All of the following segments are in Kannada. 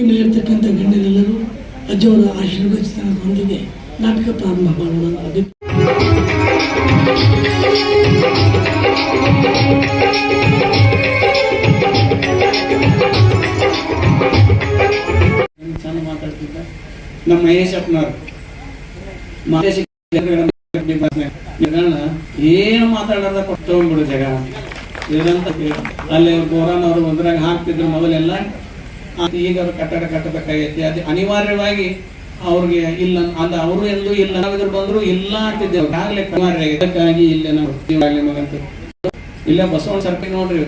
ಇಲ್ಲಿರ್ತಕ್ಕಂಥ ಗಣ್ಯರೆಲ್ಲರೂ ಅಜ್ಜವರ ಆಶೀರ್ವಚನದೊಂದಿಗೆ ನಾಟಕ ಪ್ರಾರಂಭ ಮಾಡೋಣ ಮಾತಾಡ್ತಿದ್ದ ನಮ್ಮ ಮಹೇಶ್ ಅಪ್ಪನವ್ರು. ಮಹೇಶ್ ಏನು ಮಾತಾಡೋದ ಕೊಟ್ಟು ಜಗ ಇದಂತ. ಅಲ್ಲಿ ಅವರು ಒಂದ್ರಾಗ ಹಾಕ್ತಿದ್ರು ಮೊದಲೆಲ್ಲ. ಈಗ ಕಟ್ಟಡ ಕಟ್ಟಬೇಕಾಗೈತಿ ಅದು ಅನಿವಾರ್ಯವಾಗಿ ಅವ್ರಿಗೆ ಇಲ್ಲ ಅಲ್ಲ ಅವರು ಎಲ್ಲೂ ಇಲ್ಲ. ನಾವಿದ್ರು ಬಂದ್ರು ಇಲ್ಲ ಅಂತಿದ್ದೇವೆ. ಆಗ್ಲೇ. ಅದಕ್ಕಾಗಿ ಇಲ್ಲೇ ನಾವು ಇಲ್ಲ ಬಸವಣ್ಣ ಸರ್ಕಲ್ ನೋಡ್ರಿ.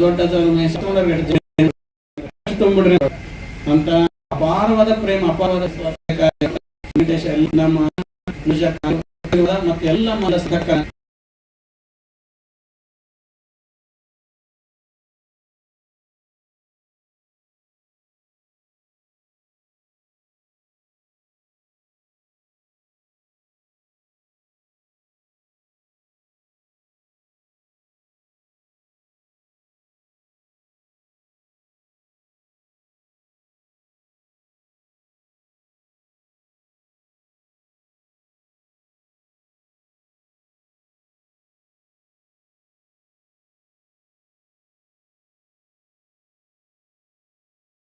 ದೊಡ್ಡದ್ರಿ ಅಂತ ಅಪಾರವಾದ ಪ್ರೇಮ, ಅಪಾರವಾದ ನಮ್ಮ ಮತ್ತೆ ಎಲ್ಲ ಮನಸ್ಸಕ್ಕ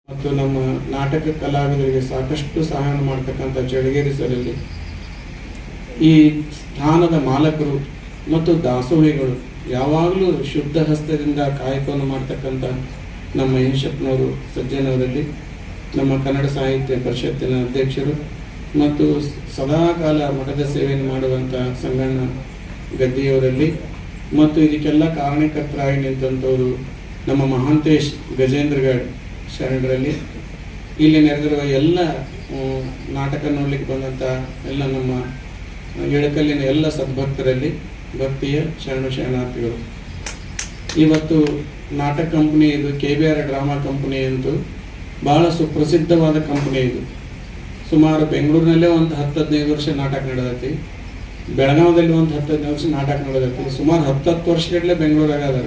ಮತ್ತು ನಮ್ಮ ನಾಟಕ ಕಲಾವಿದರಿಗೆ ಸಾಕಷ್ಟು ಸಹಾಯ ಮಾಡ್ತಕ್ಕಂಥ ಚಳಗೇರಿ ಸರಲ್ಲಿ ಈ ಸ್ಥಾನದ ಮಾಲಕರು ಮತ್ತು ದಾಸೋಹಿಗಳು ಯಾವಾಗಲೂ ಶುದ್ಧ ಹಸ್ತದಿಂದ ಕಾಯಕವನ್ನು ಮಾಡ್ತಕ್ಕಂಥ ನಮ್ಮ ಯಶಪ್ಪನವರು ಸಜ್ಜನವರಲ್ಲಿ, ನಮ್ಮ ಕನ್ನಡ ಸಾಹಿತ್ಯ ಪರಿಷತ್ತಿನ ಅಧ್ಯಕ್ಷರು ಮತ್ತು ಸದಾಕಾಲ ಮಠದ ಸೇವೆಯನ್ನು ಮಾಡುವಂಥ ಸಂಗಣ್ಣ ಗದ್ದಿಯವರಲ್ಲಿ ಮತ್ತು ಇದಕ್ಕೆಲ್ಲ ಕಾರಣಕರ್ತರಾಗಿ ನಿಂತಂಥವರು ನಮ್ಮ ಮಹಾಂತೇಶ್ ಗಜೇಂದ್ರಗಢ್ ಶರಣರಲ್ಲಿ ಇಲ್ಲಿ ನೆರೆದಿರುವ ಎಲ್ಲ ನಾಟಕ ನೋಡ್ಲಿಕ್ಕೆ ಬಂದಂಥ ಎಲ್ಲ ನಮ್ಮ ಎಳಕಲ್ಲಿನ ಎಲ್ಲ ಸದ್ಭಕ್ತರಲ್ಲಿ ಭಕ್ತಿಯ ಶರಣ ಶರಣಾರ್ಥಿಗಳು. ಇವತ್ತು ನಾಟಕ ಕಂಪನಿ ಇದು K B R drama company ಅಂತ ಬಹಳ ಸುಪ್ರಸಿದ್ಧವಾದ ಕಂಪನಿ ಇದು. ಸುಮಾರು ಬೆಂಗಳೂರಿನಲ್ಲೇ ಒಂದು ಹತ್ತು ಹದಿನೈದು ವರ್ಷ ನಾಟಕ ನಡೆದೈತಿ. ಬೆಳಗಾವದಲ್ಲಿ ಒಂದು ಹತ್ತು ಹದಿನೈದು ವರ್ಷ ನಾಟಕ ನಡೆದೈತಿ. ಸುಮಾರು ಹತ್ತು ಹತ್ತು ವರ್ಷಗಟ್ಟಲೆ ಬೆಂಗಳೂರಾಗ ಅದಾರ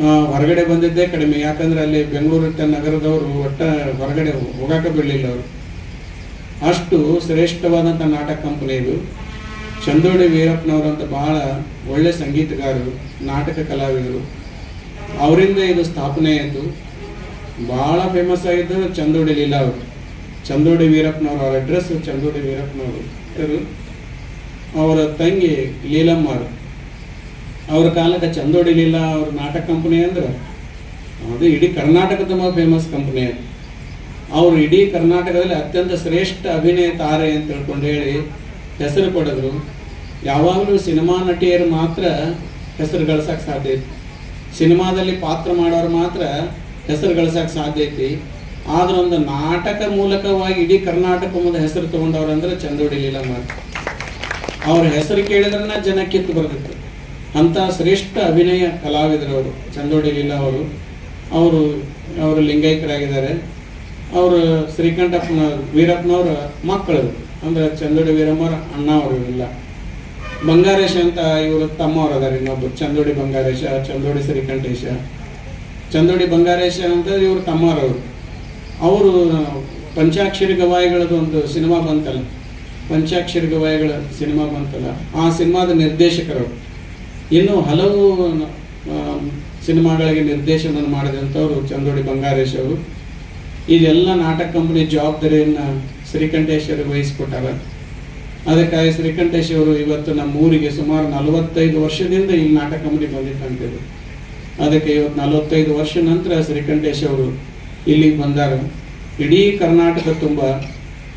ಹೊರಗಡೆ ಬಂದಿದ್ದೇ ಕಡಿಮೆ. ಯಾಕಂದ್ರೆ ಅಲ್ಲಿ ಬೆಂಗಳೂರು ನಗರದವರು ಒಟ್ಟ ಹೊರಗಡೆ ಹೋಗಾಕ ಬಿಡಲಿಲ್ಲ ಅವರು. ಅಷ್ಟು ಶ್ರೇಷ್ಠವಾದಂಥ ನಾಟಕ ಕಂಪನಿ ಇದು. ಚಂದೋಡಿ ವೀರಪ್ಪನವರಂತ ಬಹಳ ಒಳ್ಳೆ ಸಂಗೀತಗಾರರು, ನಾಟಕ ಕಲಾವಿದರು. ಅವರಿಂದ ಇದು ಸ್ಥಾಪನೆ ಆಯಿತು. ಬಹಳ ಫೇಮಸ್ ಆಗಿದ್ದು ಚಂದೋಡಿ ಲೀಲಾ ಅವರು. ಚಂದೋಡಿ ವೀರಪ್ಪನವರು, ಅವ್ರ ಅಡ್ರೆಸ್ ಚಂದೋಡಿ ವೀರಪ್ಪನವರು. ಅವರ ತಂಗಿ ಲೀಲಮ್ಮ ಅವರು. ಅವ್ರ ಕಾಲಕ್ಕೆ ಚಂದೋಡಿ ಲೀಲಾ ಅವ್ರ ನಾಟಕ ಕಂಪನಿ ಅಂದ್ರೆ? ಅದು ಇಡೀ ಕರ್ನಾಟಕದ ಫೇಮಸ್ ಕಂಪನಿ ಅದು. ಅವರು ಇಡೀ ಕರ್ನಾಟಕದಲ್ಲಿ ಅತ್ಯಂತ ಶ್ರೇಷ್ಠ ಅಭಿನಯ ತಾರೆ ಅಂತ ಹೇಳ್ಕೊಂಡು ಹೇಳಿ ಹೆಸರು ಕೊಡಿದ್ರು ಯಾವಾಗಲೂ ಸಿನಿಮಾ ನಟಿಯರು ಮಾತ್ರ ಹೆಸರು ಗಳಿಸೋಕೆ ಸಾಧ್ಯ ಐತಿ. ಸಿನಿಮಾದಲ್ಲಿ ಪಾತ್ರ ಮಾಡೋರು ಮಾತ್ರ ಹೆಸರು ಗಳಿಸೋಕೆ ಸಾಧ್ಯ ಐತಿ. ಆದ್ರೆ ಒಂದು ನಾಟಕ ಮೂಲಕವಾಗಿ ಇಡೀ ಕರ್ನಾಟಕ ಮುಂದೆ ಹೆಸರು ತಗೊಂಡವ್ರು ಅಂದ್ರೆ ಚಂದೋಡಿ ಲೀಲಾ ಮಾತ್ರ. ಅವ್ರ ಹೆಸರು ಕೇಳಿದ್ರನ್ನ ಜನ ಕಿತ್ತು ಬರ್ತಿತ್ತು ಅಂತ ಶ್ರೇಷ್ಠ ಅಭಿನಯ ಕಲಾವಿದರು ಅವರು ಚಂದೋಡಿ ಲೀಲಾ ಅವರು. ಅವರು ಅವರು ಲಿಂಗೈಕ್ಯರಾಗಿದ್ದಾರೆ. ಅವರು ಶ್ರೀಕಂಠಪ್ಪನ ವೀರಪ್ಪನವರ ಮಕ್ಕಳು, ಅಂದ್ರೆ ಚಂದೋಡಿ ವೀರಮ್ಮರ ಅಣ್ಣ ಅವರು ಇಲ್ಲ. ಬಂಗಾರೇಶ ಅಂತ ಇವರು ತಮ್ಮವ್ರು ಅದಾರೆ ಇನ್ನೊಬ್ರು ಚಂದೋಡಿ ಬಂಗಾರೇಶ, ಚಂದೋಡಿ ಶ್ರೀಕಂಠೇಶ. ಚಂದೋಡಿ ಬಂಗಾರೇಶ ಅಂತ ಇವರು ತಮ್ಮವ್ರವರು. ಅವರು ಪಂಚಾಕ್ಷರಿ ಗವಾಯಿಗಳದ್ದು ಒಂದು ಸಿನಿಮಾ ಬಂತಲ್ಲ. ಪಂಚಾಕ್ಷರಿ ಗವಾಯಿಗಳ ಸಿನಿಮಾ ಬಂತಲ್ಲ. ಆ ಸಿನಿಮಾದ ನಿರ್ದೇಶಕರು ಇನ್ನು ಹಲವು ಸಿನಿಮಾಗಳಿಗೆ ನಿರ್ದೇಶನ ಮಾಡಿದಂಥವ್ರು ಚಂದೋಡಿ ಬಂಗಾರೇಶ್ ಅವರು. ಇದೆಲ್ಲ ನಾಟಕ ಕಂಪನಿ ಜವಾಬ್ದಾರಿಯನ್ನು ಶ್ರೀಕಂಠೇಶ್ವರ ವಹಿಸಿಕೊಟ್ಟಾರ. ಅದಕ್ಕಾಗಿ ಶ್ರೀಕಂಠೇಶ್ ಅವರು ಇವತ್ತು ನಮ್ಮ ಊರಿಗೆ ಸುಮಾರು ನಲವತ್ತೈದು ವರ್ಷದಿಂದ ಈ ನಾಟಕ ಕಂಪನಿ ಬಂದಿತ್ತಂತಿದ್ರು ಅದಕ್ಕೆ ಇವತ್ತು ನಲವತ್ತೈದು ವರ್ಷ ನಂತರ ಶ್ರೀಕಂಠೇಶ್ ಅವರು ಇಲ್ಲಿಗೆ ಬಂದಾರ. ಇಡೀ ಕರ್ನಾಟಕ ತುಂಬ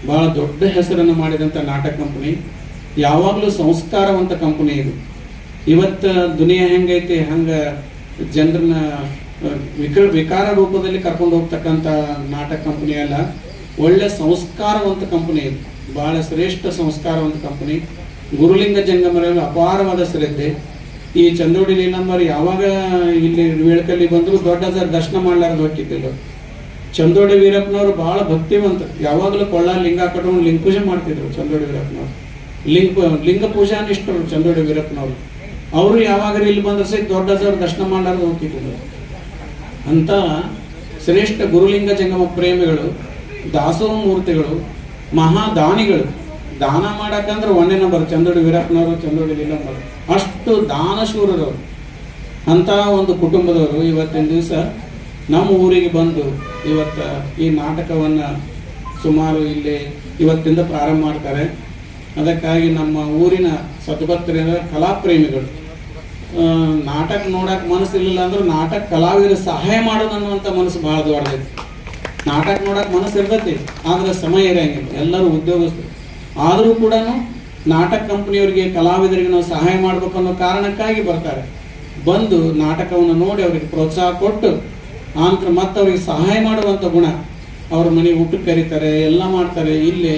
ಬಹಳ ದೊಡ್ಡ ಹೆಸರನ್ನು ಮಾಡಿದಂಥ ನಾಟಕ ಕಂಪನಿ. ಯಾವಾಗಲೂ ಸಂಸ್ಕಾರವಂತ ಕಂಪನಿ ಇದು. ಇವತ್ತು ದುನಿಯಾ ಹೆಂಗೈತಿ, ಹಂಗ ಜನರನ್ನ ವಿಕ, ವಿಕಾರ ರೂಪದಲ್ಲಿ ಕರ್ಕೊಂಡು ಹೋಗ್ತಕ್ಕಂಥ ನಾಟಕ ಕಂಪನಿ ಅಲ್ಲ, ಒಳ್ಳೆ ಸಂಸ್ಕಾರವಂತ ಕಂಪನಿ ಇದು. ಭಾಳ ಶ್ರೇಷ್ಠ ಸಂಸ್ಕಾರವಂತ ಕಂಪನಿ. ಗುರುಲಿಂಗ ಜಂಗಮರಲ್ಲಿ ಅಪಾರವಾದ ಶ್ರದ್ಧೆ. ಈ ಚಂದೋಡಿ ನೀಲಂಬರ್ ಯಾವಾಗ ಇಲ್ಲಿ ವೇಳಕಲ್ಲಿ ಬಂದ್ರು ದೊಡ್ಡ ದರ್ಶನ ಮಾಡ್ಲಾರ್ದು ಹೋಗ್ತಿದ್ದಿಲ್ಲ. ಚಂದೋಡಿ ವೀರಪ್ಪನವರು ಬಹಳ ಭಕ್ತಿವಂತ. ಯಾವಾಗಲೂ ಕೊಳ್ಳ ಲಿಂಗ ಕಟ್ಕೊಂಡು ಲಿಂಗ ಪೂಜೆ ಮಾಡ್ತಿದ್ರು ಚಂದೋಡಿ ವೀರಪ್ಪನವರು. ಲಿಂಗ ಲಿಂಗ ಪೂಜಾನಿಷ್ಠರು ಚಂದೋಡಿ ವೀರಪ್ಪನವರು. ಅವರು ಯಾವಾಗ ಇಲ್ಲಿ ಬಂದ್ರೆ ದೊಡ್ಡ ದರ್ಶನ ಮಾಡಲು ಹೋಗ್ತಿದ್ರು. ಅಂತ ಶ್ರೇಷ್ಠ ಗುರುಲಿಂಗ ಜಂಗಮ ಪ್ರೇಮಿಗಳು, ದಾಸೋಹ ಮೂರ್ತಿಗಳು, ಮಹಾದಾನಿಗಳು, ದಾನ ಮಾಡಕ್ಕಂದ್ರೆ ಒಂದೇ ನಂಬರ್ ಚಂದೋಡಿ ವೀರಪ್ಪನವರು, ಚಂದೋಡಿ ಲೀಲಮ್ಮರು. ಅಷ್ಟು ದಾನಶೂರರು ಅಂತ ಒಂದು ಕುಟುಂಬದವರು ಇವತ್ತಿನ ದಿವಸ ನಮ್ಮ ಊರಿಗೆ ಬಂದು ಇವತ್ತ ಈ ನಾಟಕವನ್ನ ಸುಮಾರು ಇಲ್ಲಿ ಇವತ್ತಿಂದ ಪ್ರಾರಂಭ ಮಾಡ್ತಾರೆ. ಅದಕ್ಕಾಗಿ ನಮ್ಮ ಊರಿನ ಸದ್ಭಕ್ತರಿಂದ ಕಲಾಪ್ರೇಮಿಗಳು. ನಾಟಕ ನೋಡಕ್ ಇರಲಿಲ್ಲ ಅಂದ್ರೆ ನಾಟಕ ಕಲಾವಿದರು ಸಹಾಯ ಮಾಡೋದು ಅನ್ನುವಂಥ ಮನಸ್ಸು ಬಹಳ ದೊಡ್ಡದೈತಿ. ನಾಟಕ ನೋಡಕ್ ಮನಸ್ಸು ಇರ್ತೈತಿ, ಆದ್ರೆ ಸಮಯ ಇರಂಗಿಲ್ಲ. ಎಲ್ಲರೂ ಉದ್ಯೋಗಸ್ಥರು. ಆದರೂ ಕೂಡ ನಾಟಕ ಕಂಪನಿಯವರಿಗೆ, ಕಲಾವಿದರಿಗೆ ನಾವು ಸಹಾಯ ಮಾಡ್ಬೇಕು ಅನ್ನೋ ಕಾರಣಕ್ಕಾಗಿ ಬರ್ತಾರೆ. ಬಂದು ನಾಟಕವನ್ನು ನೋಡಿ ಅವರಿಗೆ ಪ್ರೋತ್ಸಾಹ ಕೊಟ್ಟು, ಆನಂತರ ಮತ್ತೆ ಅವರಿಗೆ ಸಹಾಯ ಮಾಡುವಂಥ ಗುಣ ಅವ್ರ ಮನೆಗೆ ಊಟಕ್ಕೆ ಕರೀತಾರೆ, ಎಲ್ಲ ಮಾಡ್ತಾರೆ. ಇಲ್ಲಿ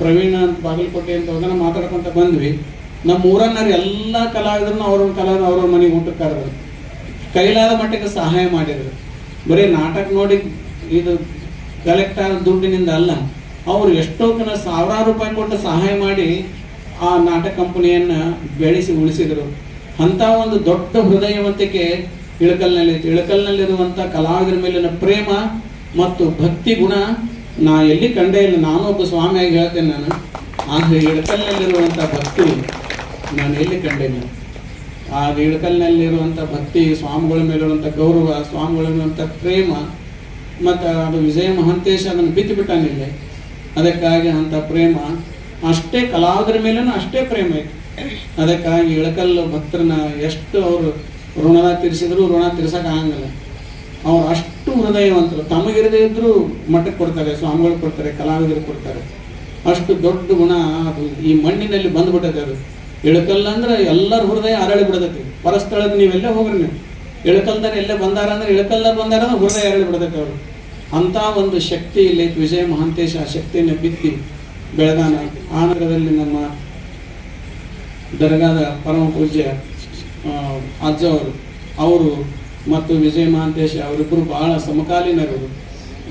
ಪ್ರವೀಣ ಅಂತ ಬಾಗಲಕೋಟೆ ಅಂತ ಹೋಗೋಣ ಮಾತಾಡ್ಕೊಂತ ಬಂದ್ವಿ. ನಮ್ಮ ಊರನ್ನಾರು ಎಲ್ಲ ಕಲಾವಿದರನ್ನು ಅವ್ರವ್ರ ಕಲಾವಿದ ಅವ್ರವ್ರ ಮನೆಗೆ ಊಟಕ್ಕೆ ಕರೆದ್ರು. ಕೈಲಾದ ಮಟ್ಟಕ್ಕೆ ಸಹಾಯ ಮಾಡಿದ್ರು. ಬರೀ ನಾಟಕ ನೋಡಿ ಇದು ಕಲೆಕ್ಟ್ ಆದ ದುಡ್ಡಿನಿಂದ ಅಲ್ಲ, ಅವರು ಎಷ್ಟೋ ಕನ ಸಾವಿರಾರು ರೂಪಾಯಿ ಕೊಟ್ಟು ಸಹಾಯ ಮಾಡಿ ಆ ನಾಟಕ ಕಂಪನಿಯನ್ನು ಬೆಳೆಸಿ ಉಳಿಸಿದರು. ಅಂತ ಒಂದು ದೊಡ್ಡ ಹೃದಯವಂತಿಕೆ ಇಳಕಲ್ನಲ್ಲಿ ಇಳಕಲ್ನಲ್ಲಿರುವಂಥ ಕಲಾವಿದರ ಮೇಲಿನ ಪ್ರೇಮ ಮತ್ತು ಭಕ್ತಿ ಗುಣ ನಾ ಎಲ್ಲಿ ಕಂಡೇ ಇಲ್ಲ. ನಾನು ಒಬ್ಬ ಸ್ವಾಮಿಯಾಗಿ ಹೇಳ್ತೇನೆ ನಾನು. ಆದರೆ ಇಳಕಲ್ನಲ್ಲಿರುವಂತ ಭಕ್ತಿ ನಾನು ಎಲ್ಲಿ ಕಂಡೇನೆ? ಆ ಇಳಕಲ್ನಲ್ಲಿರುವಂಥ ಭಕ್ತಿ, ಸ್ವಾಮಿಗಳ ಮೇಲಿರುವಂಥ ಗೌರವ, ಸ್ವಾಮಿಗಳ ಮೇಲಿರುವಂಥ ಪ್ರೇಮ, ಮತ್ತು ಅದು ವಿಜಯ ಮಹಂತೇಶ ಅದನ್ನು ಬಿತ್ತು ಬಿಟ್ಟಾನಿಲ್ಲ ಅದಕ್ಕಾಗಿ ಅಂಥ ಪ್ರೇಮ, ಅಷ್ಟೇ ಕಲಾವಿದರ ಮೇಲೂ ಅಷ್ಟೇ ಪ್ರೇಮ ಐತೆ ಅದಕ್ಕಾಗಿ ಇಳಕಲ್ಲು ಭಕ್ತರನ್ನ ಎಷ್ಟು ಅವರು ಋಣ ತೀರಿಸಿದ್ರು ಋಣ ತೀರ್ಸಕ್ ಆಗಂಗಿಲ್ಲ. ಅವ್ರು ಅಷ್ಟು ಹೃದಯವಂತರು. ತಮಗಿರದೇ ಇದ್ದರೂ ಮಠಕ್ಕೆ ಕೊಡ್ತಾರೆ, ಸ್ವಾಮಿಗಳು ಕೊಡ್ತಾರೆ, ಕಲಾವಿದರು ಕೊಡ್ತಾರೆ. ಅಷ್ಟು ದೊಡ್ಡ ಗುಣ ಅದು ಈ ಮಣ್ಣಿನಲ್ಲಿ ಬಂದ್ಬಿಟ್ಟದೆ ಅದು. ಇಳಕಲ್ಲ ಅಂದ್ರೆ ಎಲ್ಲರ ಹೃದಯ ಅರಳಿ ಬಿಡದಕ್ಕೆ ಪರಸ್ಥಳದ ನೀವೆಲ್ಲೇ ಹೋಗ್ರಿ ನೀವು. ಇಳಕಲ್ದಾರ ಎಲ್ಲೇ ಬಂದಾರ ಅಂದ್ರೆ ಇಳಕಲ್ದಾರ ಬಂದಾರ ಹೃದಯ ಅರಳಿ ಬಿಡದಕ್ಕೆ ಅವರು. ಅಂತ ಒಂದು ಶಕ್ತಿ ಇಲ್ಲಿ. ವಿಜಯ ಮಹಾಂತೇಶ ಆ ಶಕ್ತಿಯನ್ನು ಬಿತ್ತಿ ಬೆಳಗಾನ ಆ ನಗರದಲ್ಲಿ ನಮ್ಮ ದರ್ಗಾದ ಪರಮ ಪೂಜ್ಯ ಅಜ್ಜ ಅವರು. ಅವರು ಮತ್ತು ವಿಜಯ ಮಹಾಂತೇಶ ಅವರಿಬ್ಬರು ಬಹಳ ಸಮಕಾಲೀನರು.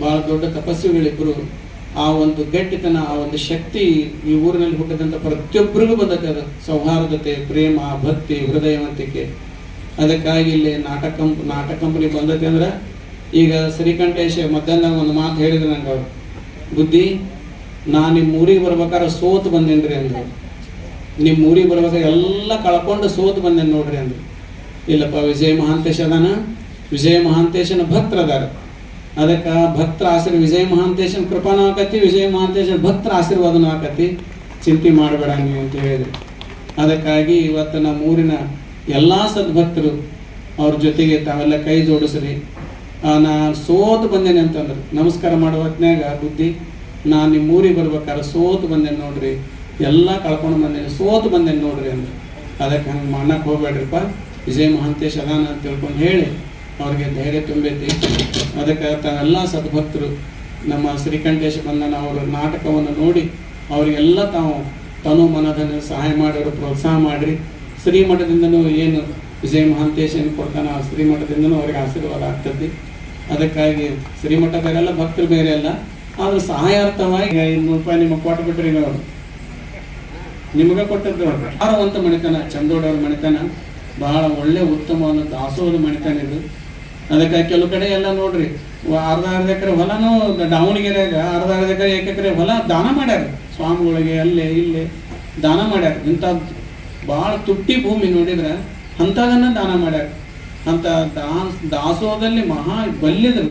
ಬಹಳ ದೊಡ್ಡ ತಪಸ್ವಿಗಳಿಬ್ಬರು ಆ ಒಂದು ಗಟ್ಟಿತನ, ಆ ಒಂದು ಶಕ್ತಿ ಈ ಊರಿನಲ್ಲಿ ಹುಟ್ಟಿದಂಥ ಪ್ರತಿಯೊಬ್ಬರಿಗೂ ಬಂದತೆ ಅದು. ಸೌಹಾರ್ದತೆ ಪ್ರೇಮ, ಭಕ್ತಿ, ಹೃದಯವಂತಿಕೆ. ಅದಕ್ಕಾಗಿ ಇಲ್ಲಿ ನಾಟಕ ಕಂಪ್, ನಾಟಕ ಕಂಪನಿ ಬಂದತೆ ಅಂದ್ರೆ, ಈಗ ಶ್ರೀಕಂಠೇಶ ಮಧ್ಯಾಹ್ನ ಒಂದು ಮಾತು ಹೇಳಿದ್ರು ನಂಗೆ ಅವ್ರು. ಬುದ್ಧಿ ನಾ ನಿಮ್ಮ ಊರಿಗೆ ಬರ್ಬೇಕಾದ್ರೆ ಸೋತು ಬಂದೇನ್ರಿ ಅಂದ್ರು. ನಿಮ್ಮ ಊರಿಗೆ ಬರ್ಬೇಕಾದ್ರೆ ಎಲ್ಲ ಕಳ್ಕೊಂಡು ಸೋತು ಬಂದೇನ್ ನೋಡ್ರಿ ಅಂದ್ರು. ಇಲ್ಲಪ್ಪ, ವಿಜಯ ಮಹಾಂತೇಶ ಅದಾನ. ವಿಜಯ ಮಹಾಂತೇಶನ ಭಕ್ತರ ಅದಾರ ಅದಕ್ಕೆ ಭಕ್ತರ ಆಶೀರ್ವ ವಿಜಯ ಮಹಾಂತೇಶನ್ ಕೃಪಾನ ಆಕತಿ ವಿಜಯ ಮಹಾಂತೇಶನ್, ಭಕ್ತರ ಆಶೀರ್ವಾದನೂ ಆಕತಿ. ಚಿಂತೆ ಮಾಡಬೇಡ ನೀವು ಅಂತ ಹೇಳಿದ್ರಿ. ಅದಕ್ಕಾಗಿ ಇವತ್ತು ನಮ್ಮ ಊರಿನ ಎಲ್ಲ ಸದ್ಭಕ್ತರು ಅವ್ರ ಜೊತೆಗೆ ತಾವೆಲ್ಲ ಕೈ ಜೋಡಿಸ್ರಿ. ನಾನು ಸೋತು ಬಂದೇನೆ ಅಂತಂದ್ರು. ನಮಸ್ಕಾರ ಮಾಡೋ ಹೊತ್ನ್ಯಾಗ ಬುದ್ಧಿ, ನಾನು ನಿಮ್ಮ ಊರಿಗೆ ಬರ್ಬೇಕಾದ್ರೆ ಸೋತು ಬಂದೇನೆ ನೋಡ್ರಿ. ಎಲ್ಲ ಕಳ್ಕೊಂಡು ಬಂದೇನೆ, ಸೋತು ಬಂದೇನೆ ನೋಡ್ರಿ ಅಂದ್ರೆ. ಅದಕ್ಕೆ ಹಂಗೆ ಮಾಡಕ್ಕೆ ಹೋಗ್ಬೇಡ್ರಿಪ್ಪ. ವಿಜಯ ಮಹಾಂತೇಶ್ ಅದಾನ ಅಂತ ತಿಳ್ಕೊಂಡು ಹೇಳಿ. ಅವ್ರಿಗೆ ಧೈರ್ಯ ತುಂಬೈತಿ. ಅದಕ್ಕೆ ತಾವೆಲ್ಲ ಸದ್ಭಕ್ತರು, ನಮ್ಮ ಶ್ರೀಕಂಠೇಶ ಬಂಧನ ಅವರ ನಾಟಕವನ್ನು ನೋಡಿ, ಅವರಿಗೆಲ್ಲ ತಾವು ತನು ಮನದನ್ನು ಸಹಾಯ ಮಾಡೋರು ಪ್ರೋತ್ಸಾಹ ಮಾಡಿರಿ. ಶ್ರೀಮಠದಿಂದನೂ ಏನು ವಿಜಯ ಮಹಾಂತೇಶ ಏನು ಕೊಡ್ತಾನೆ ಆ ಶ್ರೀಮಠದಿಂದನೂ ಅವ್ರಿಗೆ ಆಶೀರ್ವಾದ ಆಗ್ತದೆ ಅದಕ್ಕಾಗಿ ಶ್ರೀಮಠದವರೆಲ್ಲ ಭಕ್ತರು ಬೇರೆ ಅಲ್ಲ, ಆದ್ರೆ ಸಹಾಯಾರ್ಥವಾಗಿ ಇನ್ನೂರು ರೂಪಾಯಿ ನಿಮಗೆ ಕೊಟ್ಟು ಬಿಟ್ರಿ ಅವರು. ನಿಮಗೆ ಕೊಟ್ಟದ್ದು ಆರವಂತ ಮಣಿತನ ಚಂದೋಡವ್ರ ಮಣಿತನ, ಬಹಳ ಒಳ್ಳೆ ಉತ್ತಮವಾದ ದಾಸೋದ ಮಣಿತನ ಇದು. ಅದಕ್ಕೆ ಕೆಲವು ಕಡೆ ಎಲ್ಲ ನೋಡ್ರಿ ಅರ್ಧ ಅರ್ಧ ಎಕರೆ ಹೊಲನೂ ದಾವಣಗೆರೆಯಾಗ ಅರ್ಧ ಅರ್ಧ ಎಕರೆ ಏಕೆಕರೆ ಹೊಲ ದಾನ ಮಾಡ್ಯಾರ. ಸ್ವಾಮಿಗಳಿಗೆ ಅಲ್ಲೇ, ಇಲ್ಲಿ ದಾನ ಮಾಡ್ಯಾರ. ಇಂಥ ಭಾಳ ತುಟ್ಟಿ ಭೂಮಿ ನೋಡಿದ್ರೆ ಅಂಥದನ್ನ ದಾನ ಮಾಡ್ಯಾರ. ಅಂತ ದಾಸ್ ದಾಸೋಹದಲ್ಲಿ ಮಹಾ ಬಲ್ಯದರು